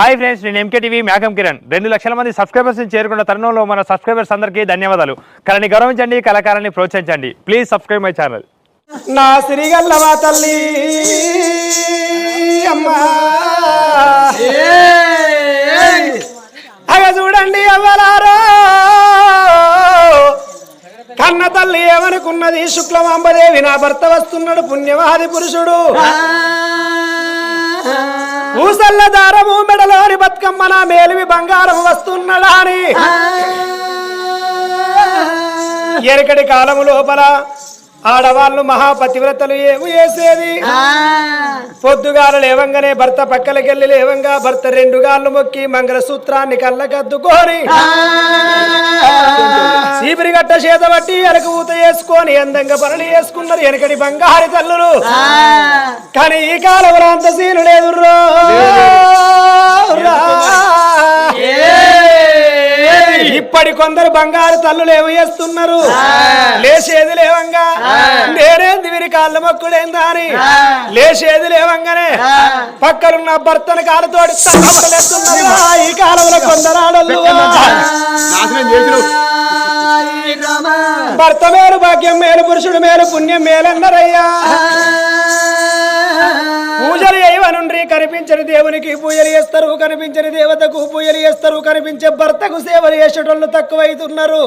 Hi friends నేను MK TV మేఘం కిరణ్. రెండు లక్షల మంది సబ్స్క్రైబర్స్ చేరుకున్న తరుణంలో మన సబ్స్క్రైబర్స్ అందరికీ ధన్యవాదాలు. కళని గౌరవించండి కళాకారాన్ని ప్రోత్సహించండి. Please subscribe my channel. నా సిరిగల్లవా తల్లి అమ్మా. అగ చూడండి అవ్వలారో కన్న తల్లి ఏమనుకున్నది? శుక్లమాంబదేవి నా భర్త వస్తున్నాడు పుణ్యవాది పురుషుడు. ఊసల్ల దారము మెడలోని బతుకమ్మ నా మేలివి బంగారం వస్తున్నాడా అని. ఎరకటి కాలము లోపల ఆడవాళ్ళు మహాపతివ్రతలు ఏమి చేసేది? పొద్దుగాల లేవంగానే భర్త పక్కలకెళ్ళి లేవంగా భర్త రెండు గాళ్ళు మొక్కి మంగళసూత్రాన్ని కళ్ళకద్దుకొని చీపిరి గట్ట చేత బట్టి ఎనక ఊత వేసుకొని అందంగా పనులు చేసుకున్నారు. వెనకటి బంగారు తల్లులు. కానీ ఈ కాలంలో అంత సీను లేదు. రో. ఇప్పటి కొందరు బంగారు తల్లులు ఏమి చేస్తున్నారు? లేచేది లేవంగా. నేనేంది వీరి కాళ్ళ మొక్కుడేందా అని. లేచేది లేవంగానే పక్కనున్న భర్తను కాలుతోడి తల్లబడలేస్తున్నారు ఈ కాలంలో కొందరు ఆడోళ్ళు భర్త మేలు భాగ్యం మేలు పురుషుడు మేలు పుణ్యం మేలన్నరయ్యా నుండి కనిపించని దేవునికి పూజలు చేస్తారు కనిపించని దేవతకు పూజలు చేస్తారు కనిపించే భర్తకు సేవలు చేసేటోళ్ళు తక్కువైతున్నారు.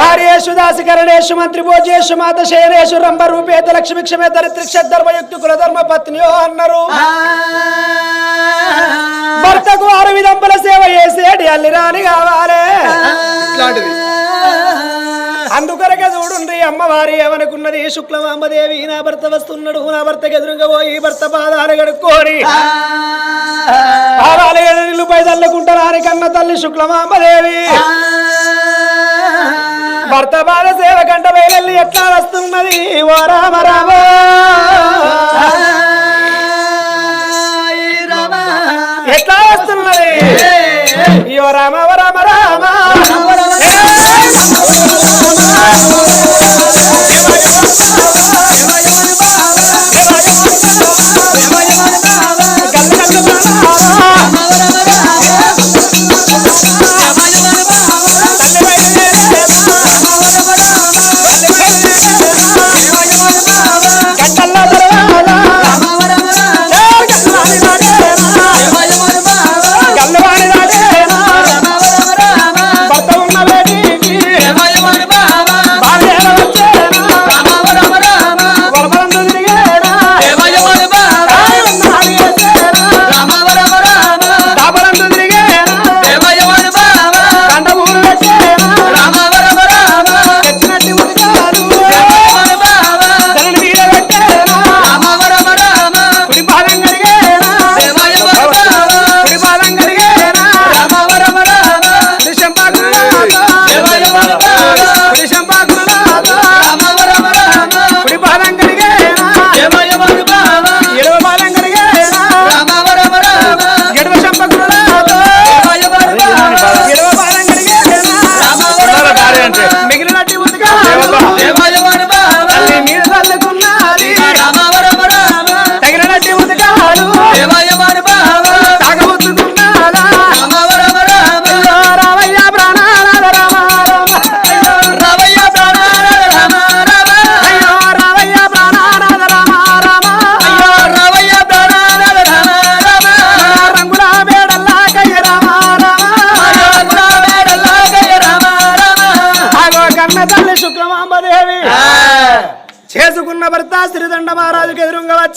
కార్యేషు దాసి కరణేషు మంత్రి భోజేషు మాత శయనేషు రంభ రూపేత లక్ష్మి క్షమే దరిత్రి క్షధర్మయుక్తి కులధర్మ పత్నియో అన్నారు. భర్తకు ఆరు విధంబల సేవ చేసేటి అల్లిరాని ఇట్లాంటిది. అందుకొరకే చూడుండ్రి అమ్మవారి ఏమనుకున్నది శుక్లమాంబదేవి నా భర్త వస్తున్నాడు నా భర్తకి ఎదురుగా పోయి భర్త పాదాలు కడుక్కోని పాదాలు నీళ్ళపై తల్లుకుంటారా కన్న తల్లి శుక్లమాంబదేవి భర్త పాద సేవ కంట వేలెల్లి ఎట్లా వస్తున్నది? ఓ రామ రామ. ఎట్లా వస్తున్నది? ఓ రామ రామ రామ. భర్త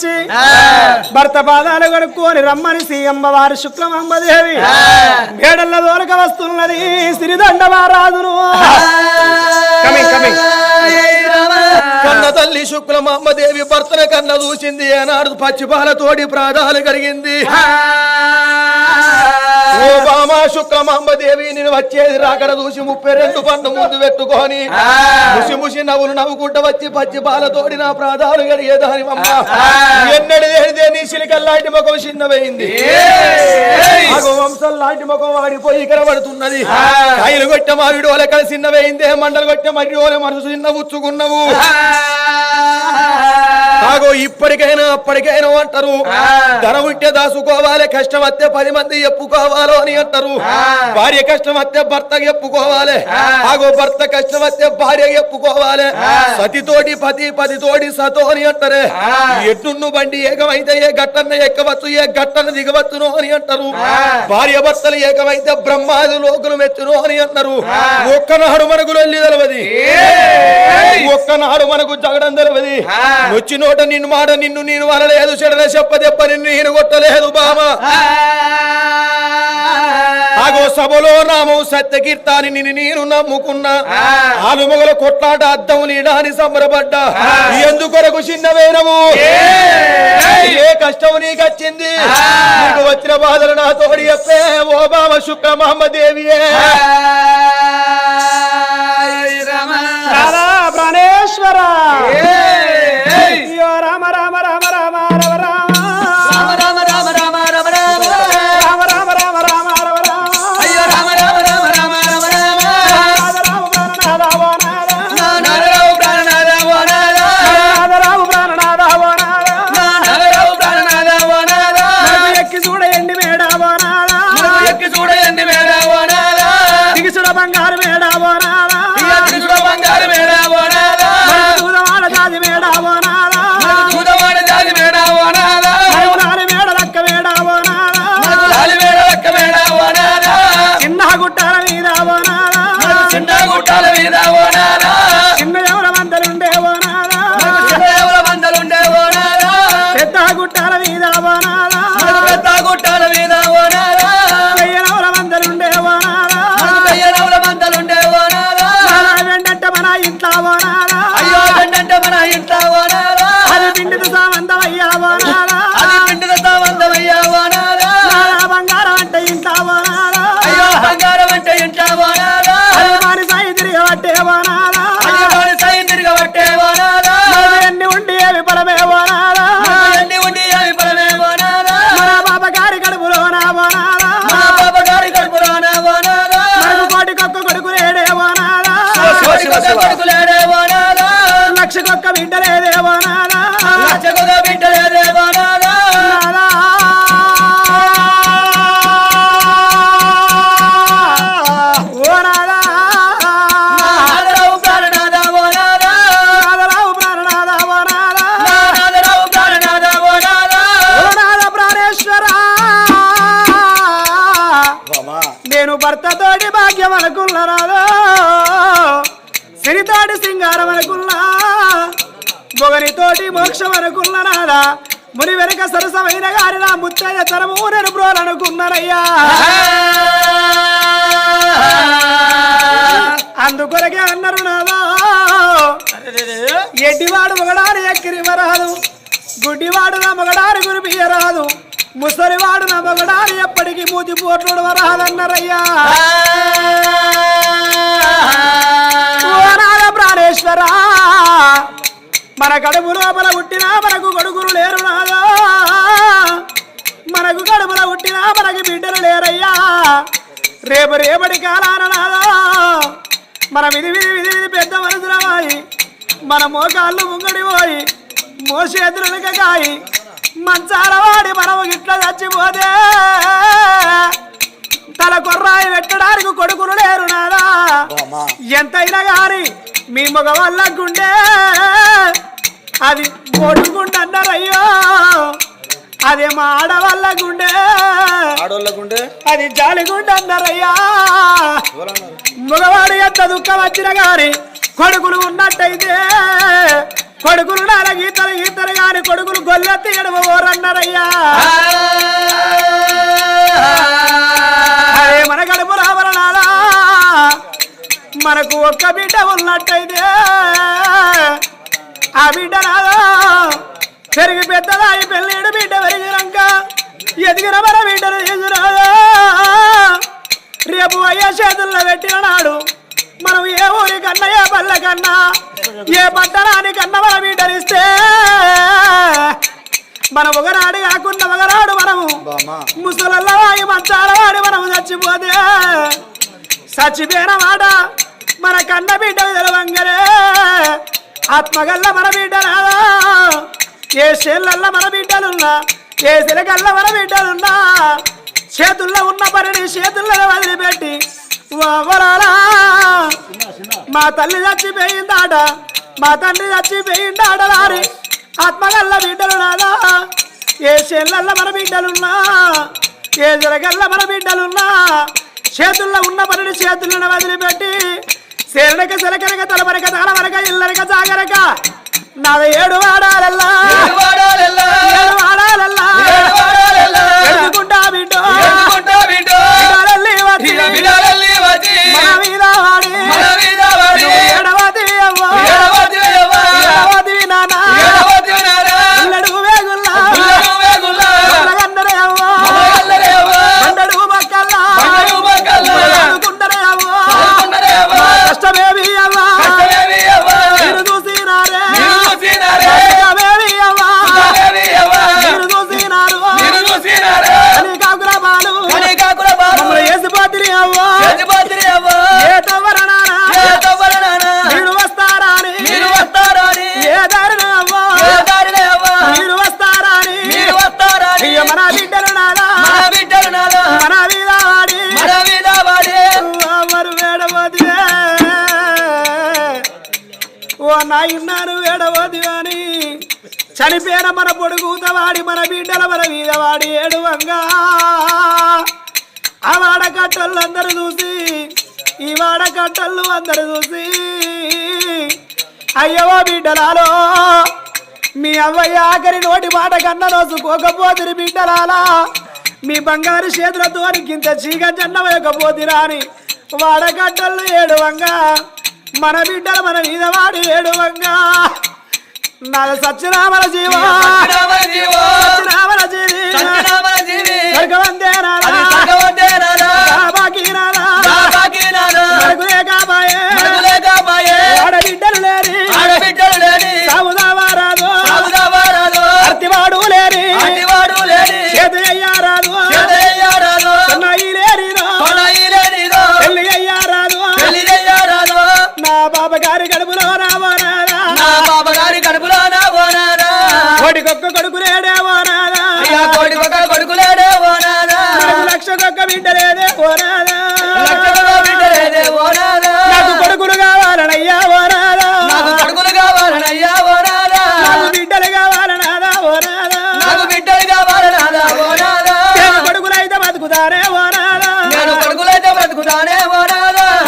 వచ్చి భర్త పాదాలు కడుక్కొని రమ్మని సీఎమ్మ వారి శుక్లమాంబదేవి మేడల్ల దోరక వస్తున్నది శ్రీదండ మహారాజును కమింగ్ కమింగ్ కన్న తల్లి శుక్లమాంబదేవి భర్తన కన్న చూసింది ఏనాడు పచ్చిపాలతోడి ప్రాణాలు కలిగింది ఓ బామా నేను వచ్చేది రాకడ చూసి ముప్పై రెండు పండు ముందు పెట్టుకొని ముసి ముసి నవ్వులు నవ్వుకుంటూ వచ్చి పచ్చి పాలతోడి నా ప్రాణాలు కలిగేదాని అమ్మ. ఎన్నడి లేనిదే నీ సిలికల్లాంటి ముఖం చిన్నవైంది. వంశం లాంటి ముఖం వాడిపోయి కనబడుతున్నది కాయలు కొట్ట మావిడు ఓల కలిసి చిన్నవైందే మండలు కొట్ట మరి ఓల మనసు చిన్న ఉచ్చుకున్నవు. ఆగో ఇప్పటికైనా అప్పటికైనా అంటారు. ధనం ఉంటే దాసుకోవాలి కష్టం వస్తే పది మంది చెప్పుకోవాలో అని అంటారు. భార్య కష్టం వస్తే భర్త చెప్పుకోవాలి ఆగో భర్త కష్టం వస్తే భార్య చెప్పుకోవాలి సతితోటి పతి పదితోటి సతో అని అంటారే ఎట్టును బండి ఏకమైతే ఏ గట్టన్న ఎక్కవచ్చు ఏ గట్టన్న దిగవచ్చును అని అంటారు. భార్య భర్తలు ఏకమైతే బ్రహ్మాది లోకులు మెచ్చును అని అన్నారు ఒక్కనాడు మనకు లొల్లి తెలవది. ఒక్కనాడు మనకు జగడం తెలవది. వచ్చి నోట నిన్ను మాట నిన్ను నేను అనలేదు చెడన చెప్పదెప్ప నిన్ను నేను కొట్టలేదు బామ ఆగో సభలో నామం సత్యకీర్తాని నిన్ను నేను నమ్ముకున్నా. ఆలుమొగల కొట్లాట అద్దం నీడాని సంబరపడ్డా. ఎందుకొరకు చిన్న వేరము ఏ. కష్టం నీకు వచ్చింది నీకు వచ్చిన బాధలు నా తోడి చెప్పే ఓ బామ శుక్ర మహమ్మదేవియే. ప్రాణేశ్వర. రామ రామ రామ రామ రామ నాథ. అయ్యో ఏంటంటే మన ఇంట్లో ఓనారా అది పిండిది సామంతమయ్యా ఓ నాథ. అది వందమయ్యా ఓనారా నాథ బంగారం అంటే నాథ. అయ్యో బంగారం అంటే ఇంట్లో ఓనారా అది మారి సాయి తిరిగి పట్టే ఓ నాథ. అయ్యో వాడి సైన్ తిరగబట్టే ఓనారా మనకు ఎన్ని ఉండి ఏమి పడమే ఓ నాథ. ఎన్ని ఉండి మన బాబ గారి గారి కొడుకు భాగ్యం అనుకున్నారాదో సిరితోటి సింగారం అనుకున్నా. మొగనితోటి మోక్షం అనుకున్నారాదా ముని వెనక సరసమైన గారి నా ముత్తయ్య తరము నేను బ్రోలనుకున్నారయ్యా అందుకొరకే అన్నారు నాదా ఎడ్డివాడు మొగడారు ఎక్కిరి మరాదు. గుడ్డివాడు నా మొగడారు గురిపియరాదు ముసలివాడు నా ఎప్పటికీ మూతి పోట్లు వరాదన్నారయ్యా ఓ మన కడుపు లోపల పుట్టినా మనకు కొడుకులు లేరు నాదో. మనకు కడుపులో పుట్టినా మనకి బిడ్డలు లేరయ్యా. రేపు రేపటి కాలాన నాదో. మన విధి విధి విధి విధి పెద్ద మనుషులమాయి మన మోకాళ్ళు ముంగడి పోయి మోసేతులక కాయి మంచాల వాడి మనము ఇట్లా చచ్చిపోతే తల కొర్రాయి పెట్టడానికి కొడుకులు లేరు నాదా ఎంతైనా గాని మీ మగవాళ్ళ గుండె అది కొడుకుంటున్నారయ్యో అదే మా ఆడవాళ్ళ గుండె. అది జాలిగుండ అన్నారయ్యా మగవాడు ఎంత దుఃఖం వచ్చిన గాని కొడుకులు ఉన్నట్టయితే కొడుకులు నాల గీతలు గీతలు గాని కొడుకులు గొల్లెత్తి ఎడమ ఓరన్నారయ్యా. అరే మన గడుపు రావరణాలా మనకు ఒక్క బిడ్డ ఉన్నట్టయితే ఆ బిడ్డ రాదా పెరిగి పెద్దదాయి పెళ్ళిడు బిడ్డ పెరిగినాక ఎదిగిన మన బిడ్డను ఎదురాదా రేపు అయ్యా చేతుల్లో పెట్టిన నాడు మనం ఏ ఊరి కన్నా ఏ పల్లె కన్నా ఏ పట్టణానికన్నా మన బిడ్డనిస్తే మనం ఒకనాడు కాకుండా ఒకనాడు మనము ముసలల్లో వాడి మంచాల వాడి మనము చచ్చిపోతే చచ్చిపోయిన మాట మన కన్న బిడ్డ తెలవంగలే ఆత్మగల్ల మన బిడ్డ రాదా? ఏ చేళ్ళల్ల మన బిడ్డలున్నా ఏ సిలకల్ల మన బిడ్డలున్నా చేతుల్లో ఉన్న పనిని చేతుల్లో వదిలిపెట్టి మా తల్లి చచ్చిపోయిందాట మా తండ్రి చచ్చిపోయిందాట లారి? ఆత్మగల్ల బిడ్డలు నాదా? ఏ చేళ్ళల్ల మన బిడ్డలున్నా? ఏ జరగల్ల మన బిడ్డలున్నా? చేతుల్లో ఉన్న పనిని చేతులను వదిలిపెట్టి సేనక సెలకనక తలపరక తలవరక ఇల్లరక జాగరక నాద ఏడు వాడాలల్లా ఏడు వాడాలల్లా ఎడుకుంటా బిడ్డో. వేసిపోతిరి అవ్వ. ఏ తవ్వరనారా మీరు వస్తారా అని ఏ దారిన అవ్వ. మీరు వస్తారా అయ్య మన బిడ్డలు నాదా మన మీద వాడి. అమ్మరు వేడవదివే? ఓ నాయన్నారు వేడవది అని చనిపోయిన మన కట్టలు అందరు చూసి అయ్యవో బిడ్డలాలో మీ అవ్వయ్య ఆఖరి నోటి మాట కన్న నోసుకోకపోతిరి బిడ్డలాలా. మీ బంగారు చేతులతో కింద చీక జన్నవయకపోతిరా అని వాడగడ్డలు ఏడువంగా మన బిడ్డలు మన మీద వాడి ఏడువంగా. నాది సత్యనామల జీవ.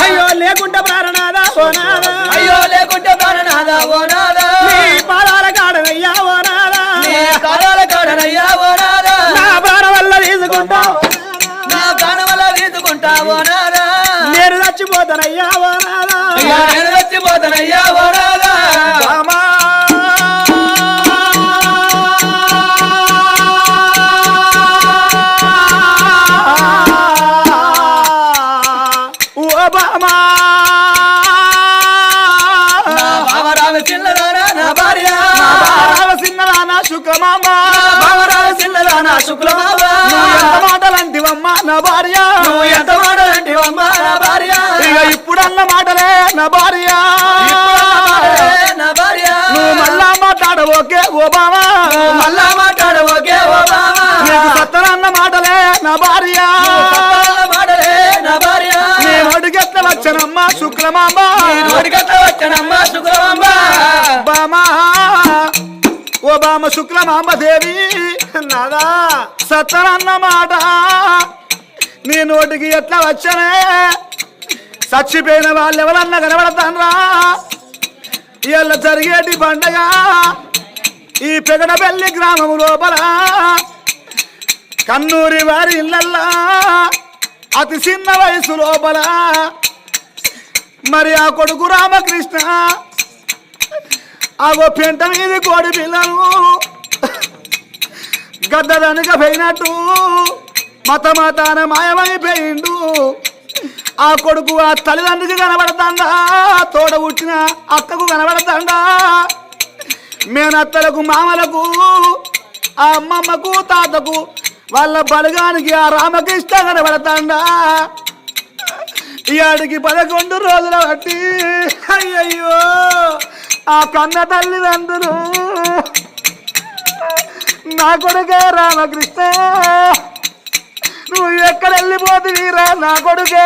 అయ్యో లేకుండా ప్రాణనాదా ఓనాదా? అయ్యో లేకుంటే ప్రాణనాదా బోనాదా నీ పాదాల కాడనయ్యా ఓనాదా? నీ కాలాల కాడనయ్యా బోనాదా నా ప్రాణం వల్ల తీసుకుంటా నా ప్రాణం వల్ల బోనాదా నేను చచ్చిపోతానయ్యా అయ్యా నేను చచ్చిపోతానయ్యా బామా. చిన్నదానా శుక్లమావ. నువ్వు ఎంత మాటలంటివమ్మా నా భార్య. నువ్వు ఎంత మాటలంటివమ్మా నా భార్య. ఇక ఇప్పుడన్న మాటలే నా భార్య. నా భార్య. నువ్వు మళ్ళా మాట్లాడవోకే ఓ నువ్వు మళ్ళా మాట్లాడవోకే ఓ బావా. నీకు సత్తనన్న మాటలే నా భార్య. మాటలే నా భార్య. నేను వచ్చనమ్మా శుక్లమాంబ నోటికట్ల వచ్చనమ్మా శుక్లమాంబ బామా ఓ శుక్లమాంబదేవి నాదా సత్తరన్నమాట నీ నోటికి ఎట్లా వచ్చనే? చచ్చిపోయిన వాళ్ళు ఎవరన్నా కనబడతాన్రా? ఇవాళ జరిగేటి పండగ. ఈ పెగడపల్లి గ్రామం లోపల కన్నూరి వారి ఇళ్ళల్లా అతి చిన్న వయసు లోపల మరి ఆ కొడుకు రామకృష్ణ ఆ ఓ పెంట మీద కోడి పిల్లలు. గద్దదనుక పోయినట్టు మత మతాన మాయమైపోయిండు. ఆ కొడుకు ఆ తల్లిదండ్రికి కనబడతాండా తోడ పుట్టిన అక్కకు కనబడతాండా. మేనత్తలకు మామలకు ఆ అమ్మమ్మకు తాతకు వాళ్ళ బలగానికి ఆ రామకృష్ణ కనబడతాండా. ఇయాడికి పదకొండు రోజుల బట్టి అయ్యయ్యో ఆ కన్న తల్లిదండ్రులు. నా కొడుకే రామకృష్ణ. నువ్వు ఎక్కడ వెళ్ళిపోతువీరా నా కొడుకే?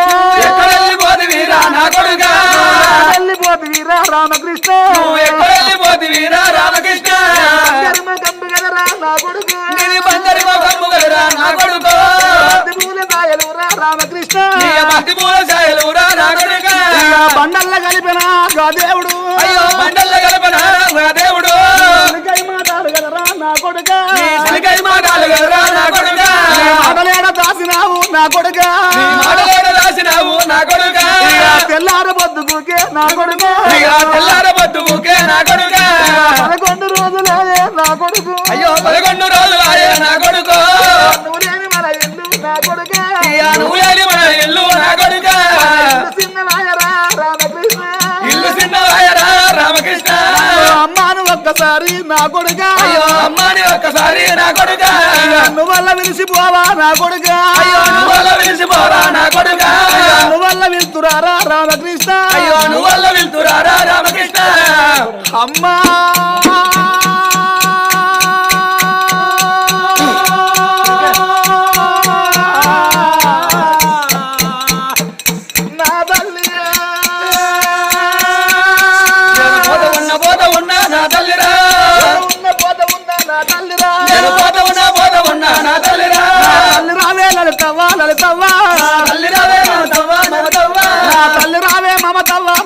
వెళ్ళిపోతివీరా నా కొడుకా? వెళ్ళిపోతువీరా రామకృష్ణ? నువ్వు ఎక్కడ వెళ్ళిపోతివీరా రామకృష్ణ? నా కొడుకు? నా కొడుకో? రామకృష్ణ? బండల్ల కలిపిన గా దేవుడు. అయ్యో బండల్ల కొడుక. మాటలేడ దాసినావు నా కొడుక. తెల్లార పొద్దుకే నా కొడుక. తెల్లార పొద్దుకే నా కొడుకా. పదకొండు రోజులే నా కొడుకు. అయ్యో పదకొండు రోజులు ఆయే నా కొడుకో. నువ్వు లేని మన ఇల్లు నా కొడుక. నువ్వు లేని మన ఇల్లు నా కొడుకా. చిన్న రామకృష్ణ. ఇల్లు చిన్నవాయరా రామకృష్ణ. ఒక్కసారి నా అయ్యో అమ్మాని ఒక్కసారి నా కొడుకా. నువ్వు వల్ల విలిసిపోవా నా అయ్యో నువ్వల్ల పిలిచిపోరా నా కొడుకా. నువ్వు వల్ల విలుతురారా రామకృష్ణ. అయ్యో నువ్వల్ల వెళ్తురారా రామకృష్ణ. అమ్మా.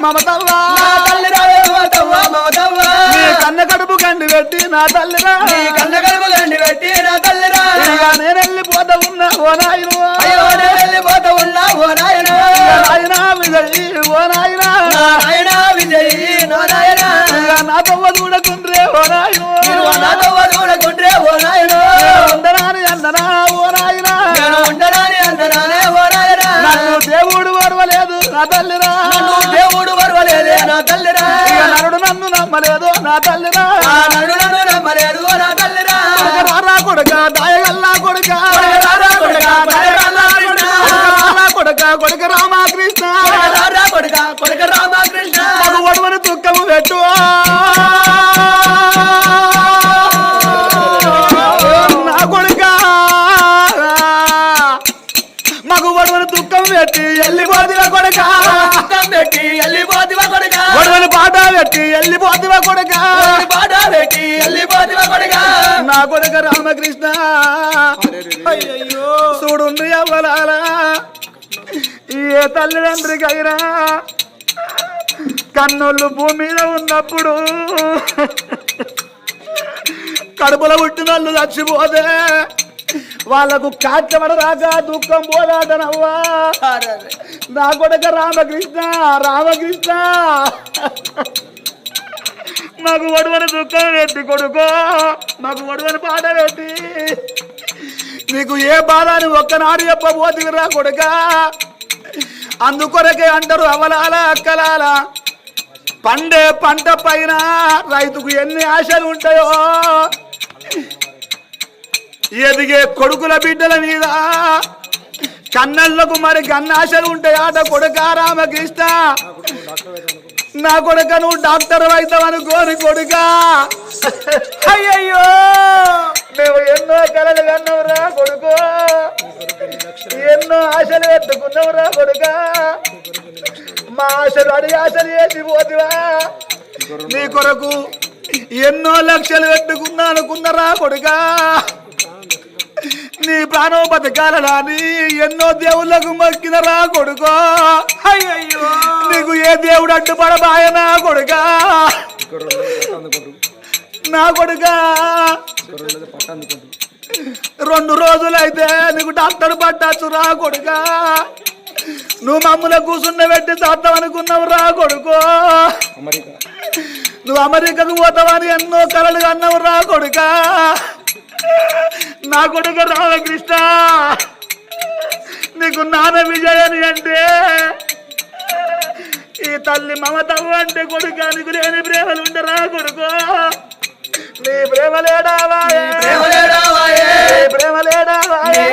మమతవ్వ. తల్లి రావే మమతవ్వ నీ కన్న కడుపు కండి పెట్టి నా తల్లిరా. నీ కన్న కడుపులండి పెట్టి నా తల్లిరా. ఇక నేను వెళ్ళిపోతా ఉన్నా ఓ నాయను. అయ్యో నేను వెళ్ళిపోత ఉన్నా ఓ నాయన. నాయనా విజయ్ ఓ నాయనా. నాయన విజయ్ నా నాయన. నాతో చూడకుండ్రే ఓ నాయను. నాతో నన్ను దేవుడు వరవలేదే నా తల్లిరా. నరుడు నన్ను నమ్మలేదు నా తల్లిరా. నన్ను నమ్మలేదు నా తల్లిరా. కొడుక రారా కొడుక దాయగల్లా కొడుక. రారా కొడుక, కొడుక. కొడుక రామకృష్ణ. రారా కొడుక కొడుక రామకృష్ణ. ఒడవని దుఃఖము పెట్టు. కొడుక. పెట్టి వెళ్ళిపోతివా కొడుక. ఒడవని పాట పెట్టి వెళ్ళిపోతివా కొడుక. పాట పెట్టి వెళ్ళిపోతివా కొడుక. నా కొడుక రామకృష్ణ. అయ్యయ్యో. చూడుండ్రి అవ్వలాలా ఏ తల్లిదండ్రికైనా కన్నుళ్ళు భూమి మీద ఉన్నప్పుడు కడుపులో పుట్టిన వాళ్ళు చచ్చిపోతే వాళ్ళకు కాచబడరాక దుఃఖం పోరాటనవ్వా నా కొడుక రామకృష్ణ రామకృష్ణ. మాకు ఒడవని దుఃఖం పెట్టి కొడుకో? మాకు ఒడవని పాట పెట్టి నీకు ఏ బాధ అని ఒక్కనాడు చెప్పబోతురా కొడుక. అందుకొరకే అంటారు అవలాల అక్కలాల. పండే పంట పైన రైతుకు ఎన్ని ఆశలు ఉంటాయో. ఎదిగే కొడుకుల బిడ్డల మీద. కన్నళ్ళకు మరి కన్నాశలు ఉంటాయి ఆట కొడుక రామకృష్ణ. నా కొడుక నువ్వు డాక్టర్ అవుతావు అనుకోని కొడుక. అయ్యయ్యో! మేము ఎన్నో కలలు కన్నవురా కొడుకు. ఎన్నో ఆశలు పెట్టుకున్నావురా కొడుక. మా ఆశలు అడిగి ఆశలు చేసి పోతివా. నీ కొరకు ఎన్నో లక్షలు పెట్టుకున్నా అనుకున్నారా కొడుకా. నీ ప్రాణం బతకాలని ఎన్నో దేవుళ్ళకు మొక్కినరా కొడుకో. అయ్యయ్యో. నీకు ఏ దేవుడు అడ్డుపడబాయనా కొడుకా? నా కొడుకా? రెండు రోజులైతే నీకు డాక్టర్ పట్టచ్చు రా కొడుకా? నువ్వు మమ్మల్ని కూర్చున్న పెట్టి చేద్దాం అనుకున్నావు రా కొడుకో. నువ్వు అమెరికాకు పోతావని ఎన్నో కలలు అన్నావు రా కొడుకా. నా కొడుకు రామకృష్ణ. నీకు నాన్న విజయని అంటే ఈ తల్లి మమతవ్వ అంటే కొడుక నీకు లేని ప్రేమలు ఉండరా కొడుకు. నీ ప్రేమ లేడావాయే ప్రేమ లేడావాయే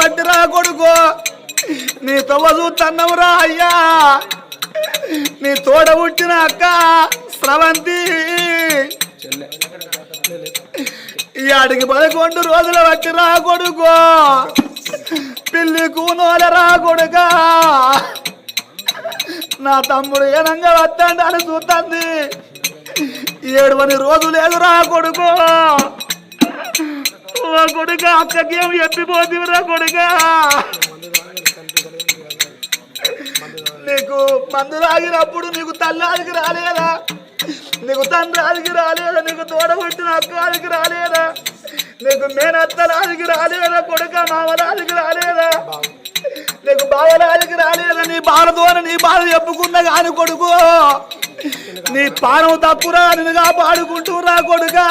కొడుక కొడుకో. నీ తవ్వదు తన్నవురా అయ్యా. నీ తోడ పుట్టిన అక్క స్రవంతి. ఈ అడిగి పదకొండు రోజుల బట్టి రా కొడుకో. పిల్లి కూనోల రా కొడుకా. నా తమ్ముడు ఏనంగా వస్తాడు అని చూస్తుంది ఏడు పని రోజు లేదు రా కొడుకో. ఓ కొడుక అక్కకేం ఎప్పిపోతివిరా కొడుక. నీకు మందు రాగినప్పుడు నీకు తల్లాదికి రాలేదా? నీకు తండ్రాదికి రాలేదా? నీకు తోడబుట్టిన అక్కడికి రాలేదా? నీకు మేనత్తలాదికి రాలేదా? కొడుక మామలాదికి రాలేదా? నీకు బావలాదికి రాలేదా? నీ బాధతో నీ బాధ చెప్పుకున్నా కాని కొడుకు. నీ పానం తప్పురా నిన్నుగా పాడుకుంటురా కొడుక కొడుకా.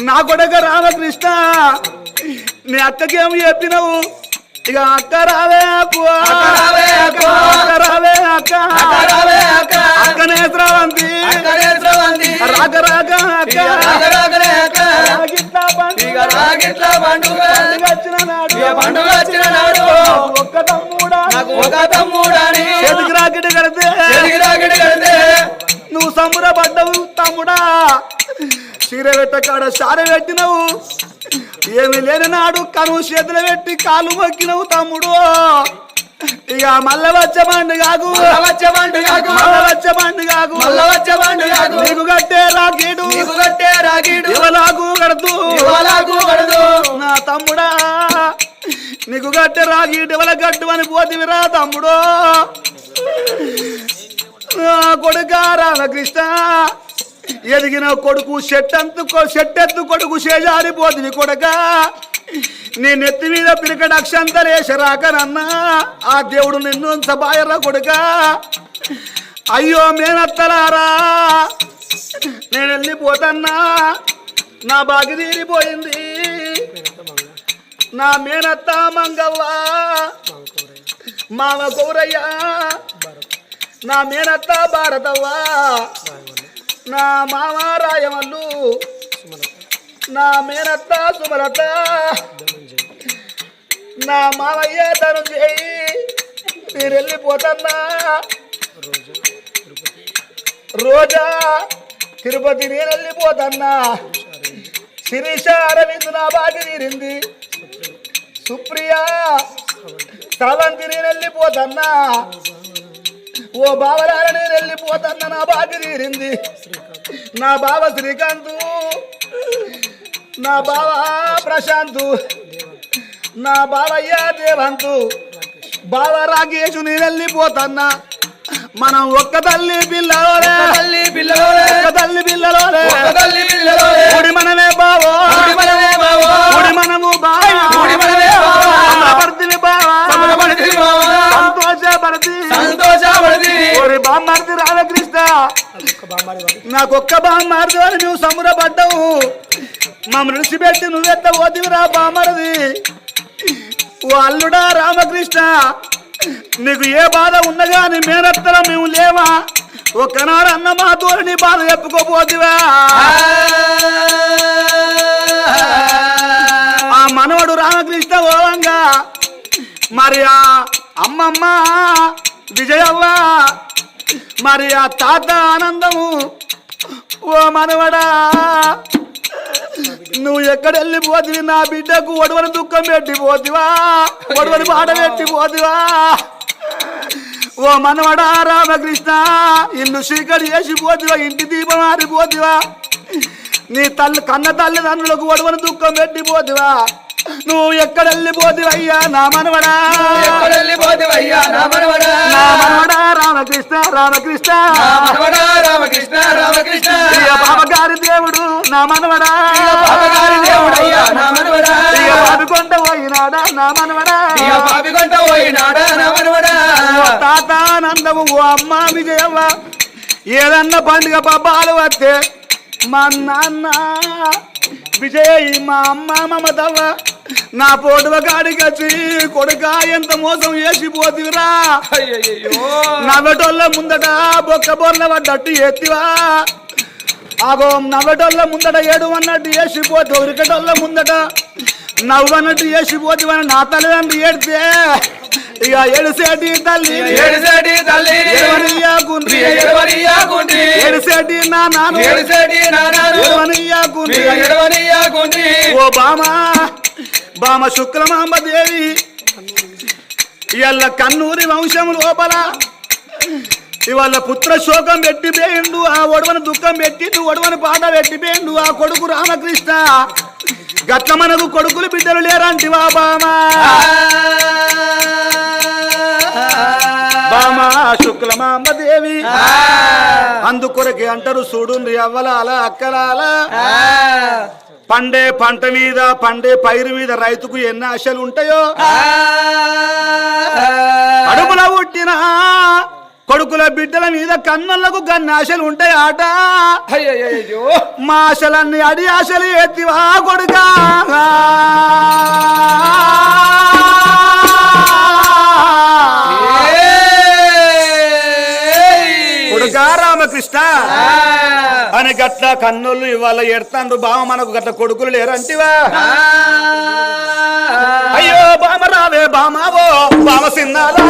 నా కొడుక రామకృష్ణ నీ అక్కకేమి చెప్పినవు ఇక అక్క రావే రావే అక్క. రావే అక్క రావే అక్క. అక్కనే స్రవంతి. రాక రాక అక్క. రాగిట్ల పండుగ. వచ్చిన నాడు పండుగ వచ్చిన నాడు. ఒక్క తమ్ముడా నాకు ఒక తమ్ముడని చేతికి రాకెట్ కడితే చెలిగి రాగిడి కడితే నువ్వు సంబరపడ్డవు తమ్ముడా చీర పెట్ట కాడ సార పెట్టినవు ఏమి లేని నాడు కనువు చేతులు పెట్టి కాలు మొక్కినవు తమ్ముడు. ఇక మల్ల వచ్చే పండుగకు మల్ల వచ్చే పండుగకు. మల్ల వచ్చే పండుగకు మల్ల వచ్చే పండుగకు. నీకు కట్టే రాకీడు. నీకు కట్టే రాగిడు ఇవలాకు కడుతూ ఇవాళకు కడదు. నా తమ్ముడా నీకు కట్టే రాకీడు ఇవల కట్టు అని పోతివిరా తమ్ముడు. నా కొడుక రామకృష్ణ ఎదిగిన కొడుకు చెట్టంతు చెట్టెత్తు కొడుకు చేజారిపోతుంది కొడక. నీ నెత్తి మీద పిరికడ అక్షంతలేసరాకనన్నా ఆ దేవుడు నిన్ను సబాయరా కొడుక. అయ్యో మేనత్తలారా నేను వెళ్ళిపోతన్నా నా బాగి తీరిపోయింది. నా మేనత్త మంగవ్వ. మామ కౌరయ్య నా మేనత్త భారతవ్వ. నా మామారాయమల్లు. నా మేనత్త సుమలత. నా మామయ్య తను చేయి మీరు వెళ్ళిపోతన్నా రోజా తిరుపతి నేను వెళ్ళిపోతన్నా శిరీష అరవింద్ నా బాగి తీరింది. సుప్రియ స్రవంతి నేను వెళ్ళిపోతన్నా ఓ బావలార నేను నా బాగి తీరింది నా బావ శ్రీకాంత్ నా బావ ప్రశాంత్ నా బావయ్య దేవంతు బావ రాకేష్ నేను వెళ్ళిపోతన్నా మనం ఒక్క తల్లి పిల్లలే ఓరి బామ్మార్తి నాకు ఒక్క బామ్మార్ది అని నువ్వు సమురపడ్డావు మా మృషి పెట్టి నువ్వెత్త పోతివిరా బామ్మరది. ఓ అల్లుడా రామకృష్ణ నీకు ఏ బాధ ఉన్నగా నీ మేనత్తర మేము లేవా? ఒక్కనాడు అన్న మా తోడు నీ బాధ చెప్పుకోపోతివా ఆ మనవడు రామకృష్ణ ఓవంగా మరి ఆ అమ్మమ్మ విజయవ్వ మరి ఆ తాత ఆనందము? ఓ మనవడా నువ్వు ఎక్కడ వెళ్ళిపోతివి నా బిడ్డకు ఒడవని దుఃఖం పెట్టిపోతివా ఒడవని పాట పెట్టిపోతివా ఓ మనవడా రామకృష్ణ ఇల్లు చీకటి చేసిపోతివా ఇంటి దీపం ఆరిపోతివా? నీ తల్లి కన్న తల్లిదండ్రులకు ఒడవని దుఃఖం పెట్టిపోతివా నువ్వు ఎక్కడ వెళ్ళిపోతివయ్యా నా మనవడా. ఎక్కడ వెళ్ళిపోతివయ్యా నా మనవడా. నా మనవడా రామకృష్ణ రామకృష్ణ. మనవడా రామకృష్ణ రామకృష్ణ. బాబగారి దేవుడు నా మనవడా. పాపగారి దేవుడయ్యా నా మనవడా. ఇక బాబుకొండ పోయినాడా నా మనవడా. ఇక పాపికొంట పోయినాడా నా మనవడా. తాత ఆనందము ఓ అమ్మ విజయవ్వ. ఏదన్నా పండుగ పబ్బాలు వస్తే మా నాన్న విజయ్ మా అమ్మ మమతవ్వ. నా పోటువ కాడికి వచ్చి కొడుక ఎంత మోసం చేసిపోతివిరా? అయ్యయ్యో నవ్వటోళ్ళ ముందట బొక్క బొర్ల పడ్డట్టు ఎత్తివా? ఆగో నవ్వటోళ్ళ ముందట ఏడు అన్నట్టు వేసిపోతే ఉరికటోళ్ళ ముందట నవ్వన్నట్టు చేసి పోతే మన నా తల్లిదండ్రి ఏడితే ఇక ఏడుసేటి తల్లి. ఏడిసేటి తల్లి. ఏడవనియ్యకుండ్రి. ఎడవనియాకుండ్రి ఏడుసేటి నా నాన్న. ఏడిసేటి నానారు ఏడవనియ్యకుండ్రి. ఎడవనియాకుండ్రి ఓ బామ బామ శుక్లమాంబ దేవి ఇవాళ కన్నూరి వంశం లోపల. ఇవాళ పుత్ర శోకం పెట్టిపోయిండు ఆ ఒడవని దుఃఖం పెట్టిండు ఒడవని పాట పెట్టిపోయిండు ఆ కొడుకు రామకృష్ణ. గట్ల మనకు కొడుకులు బిడ్డలు లేరంటివా బామా బామ శుక్లమాంబ దేవి. అందుకొరకే అంటారు చూడుండ్రి అవ్వలాల అక్కలాల. పండే పంట మీద పండే పైరు మీద రైతుకు ఎన్ని ఆశలు ఉంటాయో అడుగుల పుట్టినా కొడుకుల బిడ్డల మీద కన్నులకు గన్ని ఆశలు ఉంటాయి ఆట మా ఆశలన్నీ అడి ఆశలు ఎత్తివా కొడుకా. కొడుకా రామకృష్ణ. అని గట్ల కన్నులు ఇవాళ ఎడతాండ్రు. బావ మనకు గట్ల కొడుకులు లేరంటివా? అయ్యో బామ రావే బామావో బామ సిన్నాలా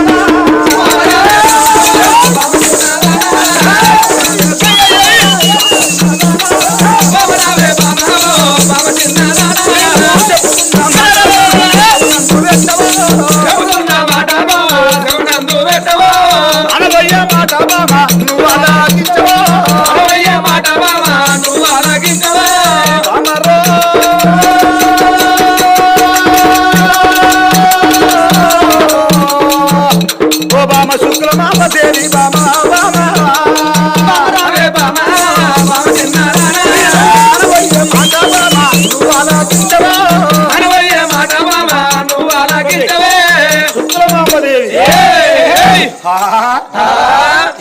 నువ్వు అలాగించవో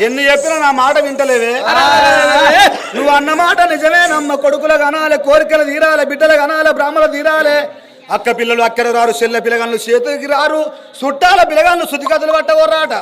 ఎన్ని చెప్పినా నా మాట వింటలేవే నువ్వు అన్న మాట నిజమే నమ్మ కొడుకుల కనాలే కోరికలు తీరాలే బిడ్డలు కనాలే బ్రాహ్మణ తీరాలే. అక్క పిల్లలు అక్కడ రారు చెల్ల పిలగాను చేతికి రారు చుట్టాల పిలగాను పిల్లగాళ్ళు శుతికథలు పట్టవరాట